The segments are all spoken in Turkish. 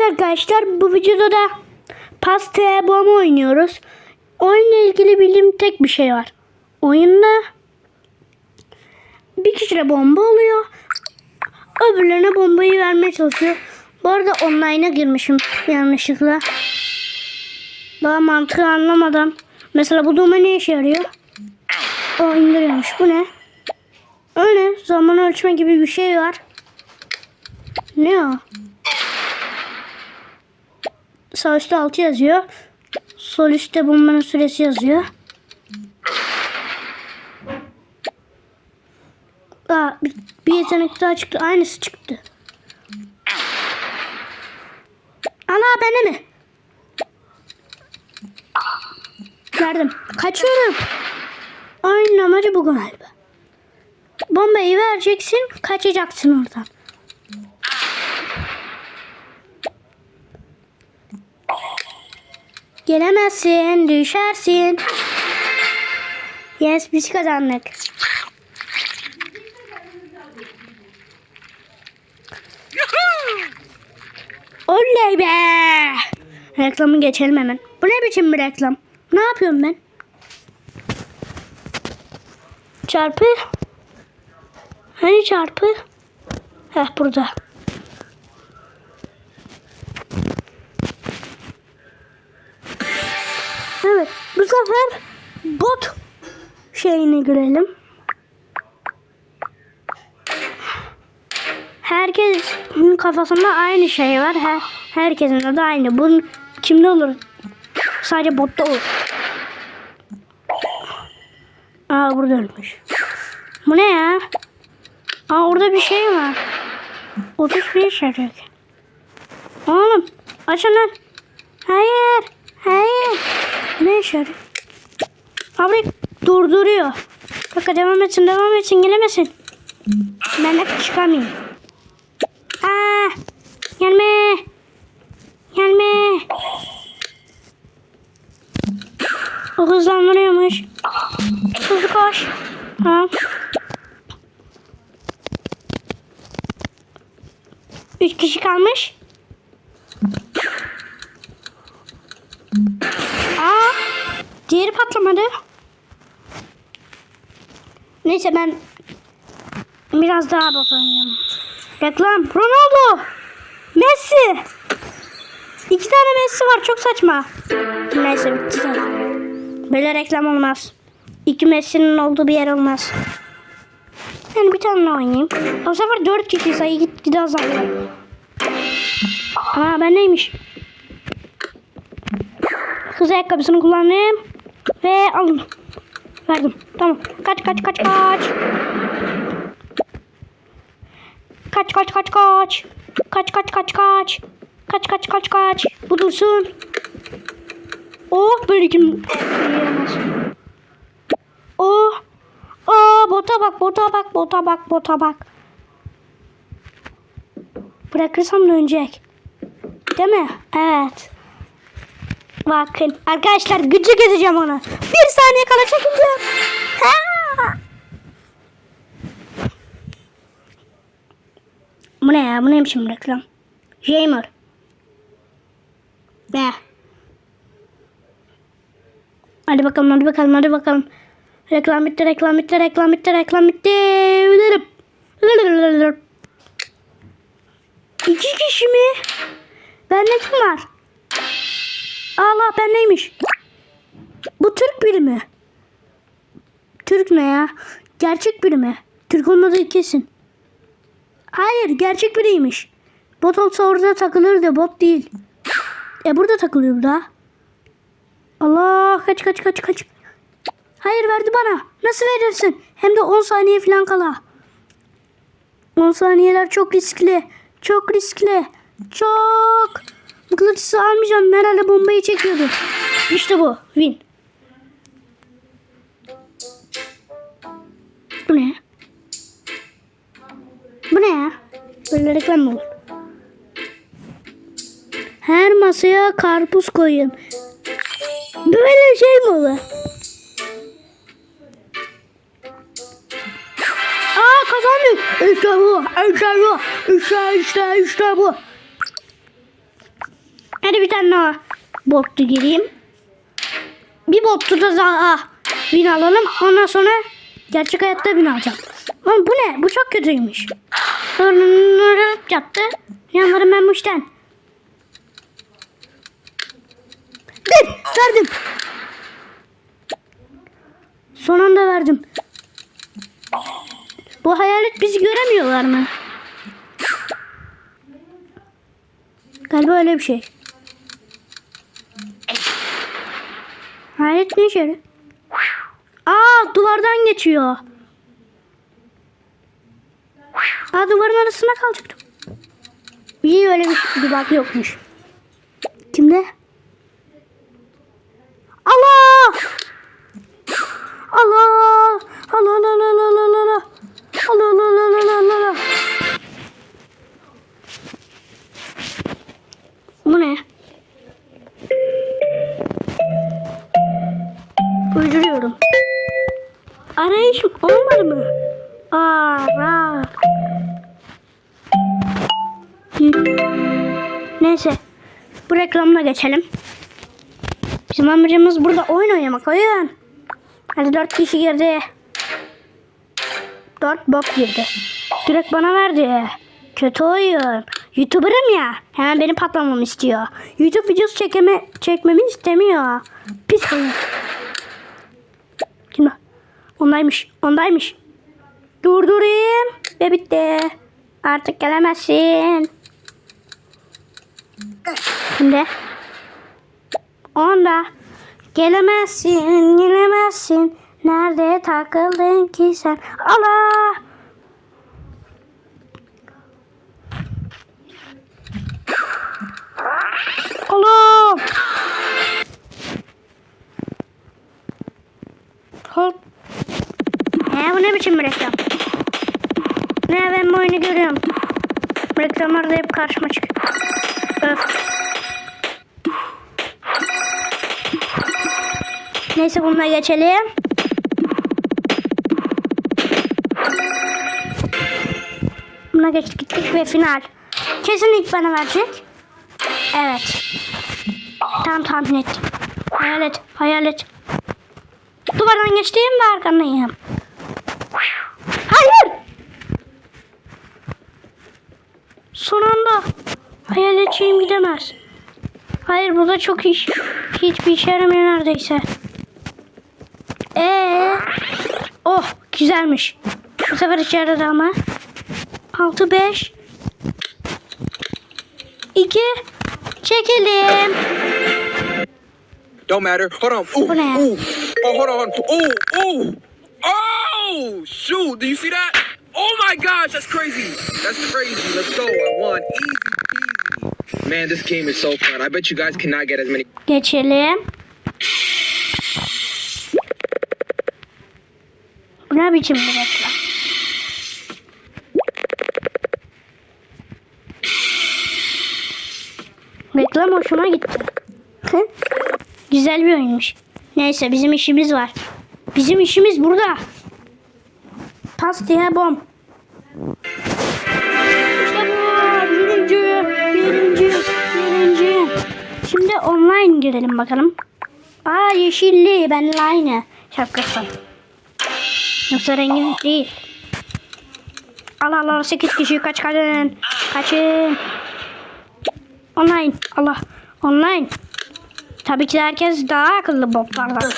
Evet arkadaşlar bu videoda da pastaya bomba oynuyoruz. Oyunla ilgili bildiğim tek bir şey var. Oyunda bir kişide bomba oluyor. Öbürlerine bombayı vermeye çalışıyor. Bu arada online'a girmişim yanlışlıkla. Daha mantığı anlamadan. Mesela bu doma ne işe yarıyor? O indiriyormuş. Bu ne? Öyle zaman ölçme gibi bir şey var. Ne o? Sağ üstte 6 yazıyor. Sol üstte bombanın süresi yazıyor. Aa, bir, bir yetenek daha çıktı. Aynısı çıktı. Ana bana mi? Verdim. Kaçıyorum. Oyunun amacı bu galiba. Bombayı vereceksin, kaçacaksın oradan. Gelemezsin, düşersin. Yes, biz kazandık. Oley be! Reklamı geçelim hemen. Bu ne biçim bir reklam? Ne yapıyorum ben? Çarpı. Hani çarpı? Heh burada. Sefer bot şeyine girelim. Herkesin kafasında aynı şey var. Her, herkesin adı aynı. Bunun kimde olur? Sadece botta olur. Aa burada ölmüş. Bu ne ya? Aa orada bir şey var. 31 şarkı. Oğlum açın lan. Hayır. Hayır. Ne şarkı? Abi durduruyor. Bak devam etsin devam etsin gelemesin. Ben de çıkamayayım. Aa, gelme. Gelme. O hızlandırıyormuş. Hızlı koş. Tamam. Üç kişi kalmış. Aa, diğeri patlamadı. Neyse ben biraz daha bot oynayayım. Reklam. Ronaldo. Messi. İki tane Messi var. Çok saçma. Neyse bitti. Böyle reklam olmaz. İki Messi'nin olduğu bir yer olmaz. Yani bir tane oynayayım. O sefer dört kişi sayı gitgide azalıyor. Aa ben neymiş? Hız ayakkabısını kullanayım. Ve alın. Verdim. Tamam. Kaç kaç kaç kaç. Kaç kaç kaç kaç. Kaç kaç kaç kaç. Kaç kaç kaç kaç. Bu dursun. Oh böyle kim yiyemez. Oh. Oh bota bak bota bak bota bak bota bak. Bırakırsam dönecek. Değil mi? Evet. Bakın arkadaşlar gücü gezeceğim ona. Bir saniye kala çekeceğim. Ha! Bu ne ya? Bu neymiş şimdi reklam? Gamer. Ne? Hadi bakalım hadi bakalım hadi bakalım. Reklam bitti reklam bitti reklam bitti reklam bitti. İki kişi mi? Bende kim var? Allah ben neymiş? Bu Türk biri mi? Türk ne ya? Gerçek biri mi? Türk olmadığı kesin. Hayır gerçek biriymiş. Bot olsa orada takılırdı bot değil. E burada takılıyor da. Allah kaç kaç kaç kaç. Hayır verdi bana. Nasıl verirsin? Hem de 10 saniye falan kala. 10 saniyeler çok riskli. Çok riskli. Çok. Bu kılıçsı almayacağım. Herhalde bombayı çekiyordu. İşte bu. Win. Bu ne? Bu ne ya? Böyle reklam mı olur? Her masaya karpuz koyun. Böyle şey mi olur? Aa kazandık. İşte bu. İşte bu. İşte işte işte bu. Hadi bir tane daha botlu gireyim. Bir botlu da daha bin alalım. Ondan sonra gerçek hayatta bin alacağım. Lan bu ne? Bu çok kötüymüş. Yaptı. Yanlarım ben bu işten. Bir verdim. Son anda verdim. Bu hayalet bizi göremiyorlar mı? Galiba öyle bir şey. Hayalet ne yarıyor? Aa duvardan geçiyor. Aa duvarın arasına kalacaktım. İyi öyle bir, bir bak yokmuş. Kimde? Allah! Allah reklamına geçelim. Bizim amacımız burada oyun oynamak. Oyun. Hadi dört kişi girdi. Dört bot girdi. Direkt bana verdi. Kötü oyun. Youtuber'ım ya. Hemen beni patlamamı istiyor. YouTube videosu çekeme, çekmemi istemiyor. Pis oyun. Kim? Ondaymış. Ondaymış. Durdurayım. Ve bitti. Artık gelemezsin. Şimdi. Onda. Gelemezsin, gelemezsin. Nerede takıldın ki sen? Allah! Allah! Hop. He bu ne biçim bir reklam? Ne ben bu oyunu görüyorum. Reklamlarda hep karşıma çıkıyor. Öf. Neyse bununla geçelim. Buna geçtik gittik ve final. Kesin ilk bana verecek. Evet. Tam tahmin ettim. Hayalet, hayalet. Duvardan geçtiğim ve arkandayım. Hayır! Son anda hayaletçiyim gidemez. Hayır bu da çok iş. Hiçbir işe yaramıyor neredeyse. Ee, oh güzelmiş. Bu sefer işe yaradı ama. 6 5 2 Çekelim. Don't matter. Hold on. Ooh, What now? ooh. Oh, hold on. Ooh, ooh. Oh, shoot. Do you see that? Oh my gosh, that's crazy. That's crazy. Let's go. I won. Easy. Man, this game is so fun. I bet you guys cannot get as many. Geçelim. Ne biçim bir reklam? Reklam hoşuma gitti. Güzel bir oyunmuş. Neyse bizim işimiz var. Bizim işimiz burada. Pas diye bom. Birinci, birinci. Şimdi online girelim bakalım. Aa yeşilli benimle aynı şapkası. Yoksa rengi değil. Allah Allah 8 kişi kaç kaçın. Kaçın. Online. Allah. Online. Tabii ki herkes daha akıllı botlardan.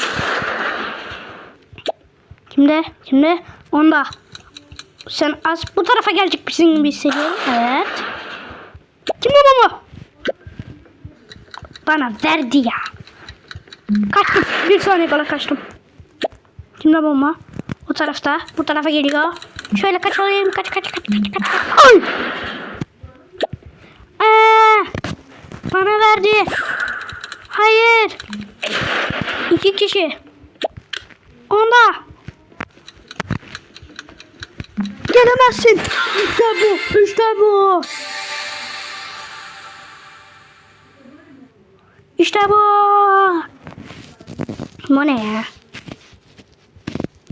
Kimde? Kimde? Onda. Sen az bu tarafa gelecek misin gibi hissediyorum. Evet. Kimde bu? Bana verdi ya. Kaçtım. Bir saniye kala kaçtım. Kimde bomba? O tarafta. Bu tarafa geliyor. Şöyle kaçalım. Kaç kaç kaç kaç kaç. Ay! Aa, bana verdi. Hayır. İki kişi. Onda. Gelemezsin. İşte bu. İşte bu. İşte bu. Bu ne ya?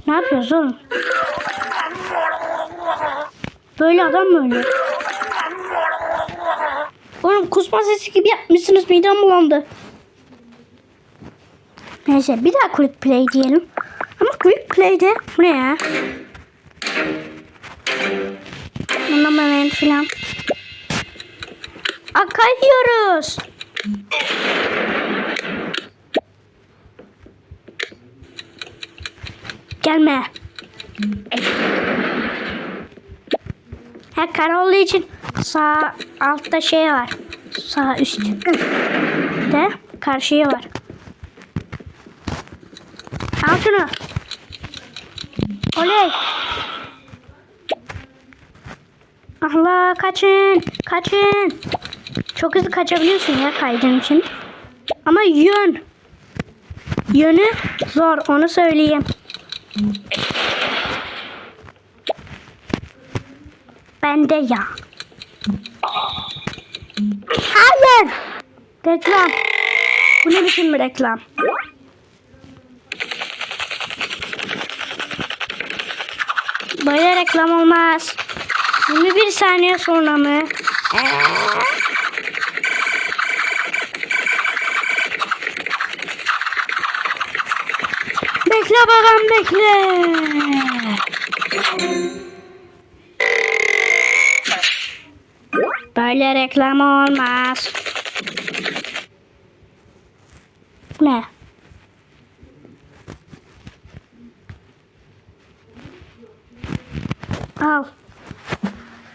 Ne yapıyoruz oğlum? Böyle adam mı ölüyor? Oğlum kusma sesi gibi yapmışsınız midem bulandı. Neyse bir daha quick play diyelim. Ama quick play'de bu ne ya? Anlamayan filan. Aa, Gelme. Ha kar olduğu için sağ altta şey var. Sağ üst. De karşıya var. Al şunu. Oley. Allah kaçın. Kaçın. Çok hızlı kaçabiliyorsun ya kaydın için. Ama yön. Yönü zor onu söyleyeyim. Bende ya. Hayır. Reklam. Bu ne biçim bir reklam? Böyle reklam olmaz. 21 saniye sonra mı? Bekle babam bekle. Böyle reklam olmaz. Ne? Al.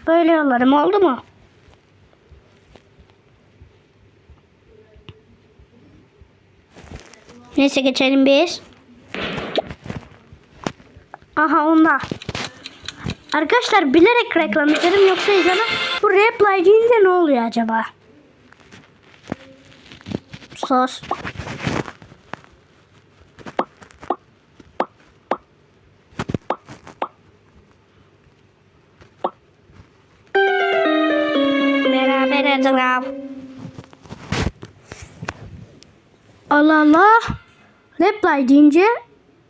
Böyle yollarım oldu mu? Neyse geçelim biz. Aha onda. Arkadaşlar bilerek reklam istedim yoksa izlemem. Bu reply deyince ne oluyor acaba? Sos. Beraber etraf. Allah Allah. Reply deyince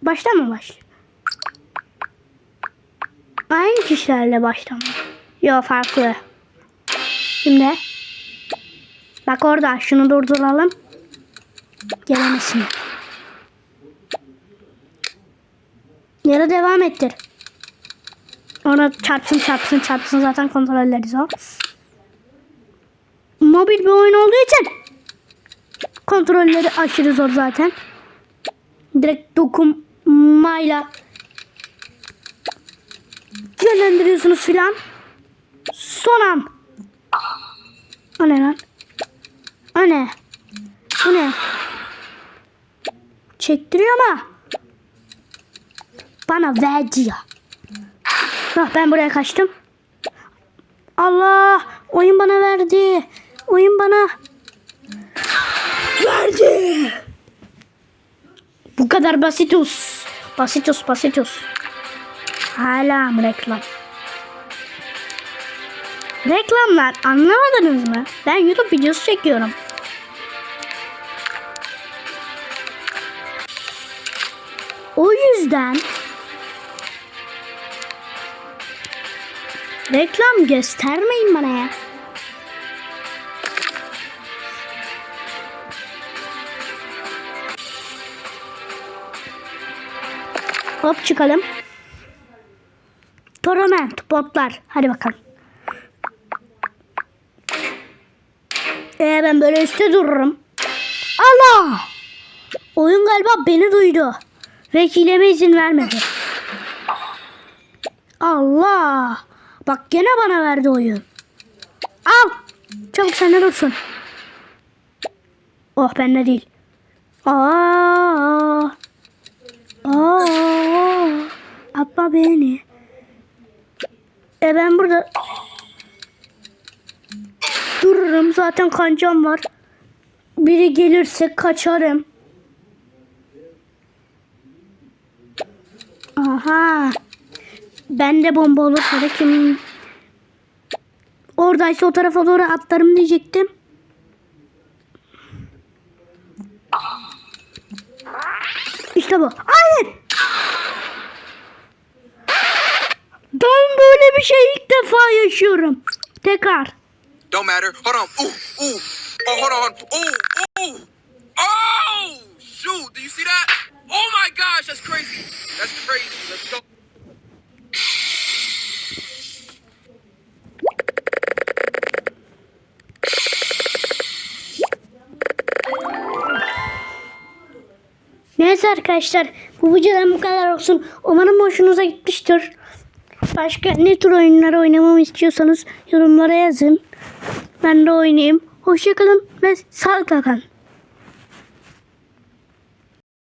baştan mı başlıyor? Aynı kişilerle başlama. Yok farklı. Şimdi. Bak orada şunu durduralım. Gelemesin. Da devam ettir. Ona çarpsın çarpsın çarpsın zaten kontrolleriz o. Mobil bir oyun olduğu için kontrolleri aşırı zor zaten. Direkt dokunmayla yönlendiriyorsunuz filan. Son an. O ne lan? O ne? Bu ne? Çektiriyor ama. Bana verdi ya. Bak ben buraya kaçtım. Allah! Oyun bana verdi. Oyun bana verdi. Bu kadar basitus. Basitus, basitus. Hala reklam? Reklamlar anlamadınız mı? Ben YouTube videosu çekiyorum. O yüzden reklam göstermeyin bana ya. Hop çıkalım. Torment botlar. Hadi bakalım. Ee, ben böyle üstte dururum. Allah! Oyun galiba beni duydu. Vekileme izin vermedi. Allah! Bak gene bana verdi oyun. Al! Çabuk sen de dursun. Oh bende değil. Aa! Aa! Atma beni. E ben burada dururum. Zaten kancam var. Biri gelirse kaçarım. Aha. Ben de bomba olursa da kim... Oradaysa o tarafa doğru atlarım diyecektim. Tekrar. Don't matter. Hold on. Ooh, ooh. Oh, hold on. Ooh, ooh. Oh, shoot. Do you see that? Oh my gosh, that's crazy. That's crazy. Let's go. Neyse arkadaşlar bu videodan bu kadar olsun. Umarım hoşunuza gitmiştir. Başka ne tür oyunlar oynamamı istiyorsanız yorumlara yazın. Ben de oynayayım. Hoşçakalın ve sağlıkla kalın.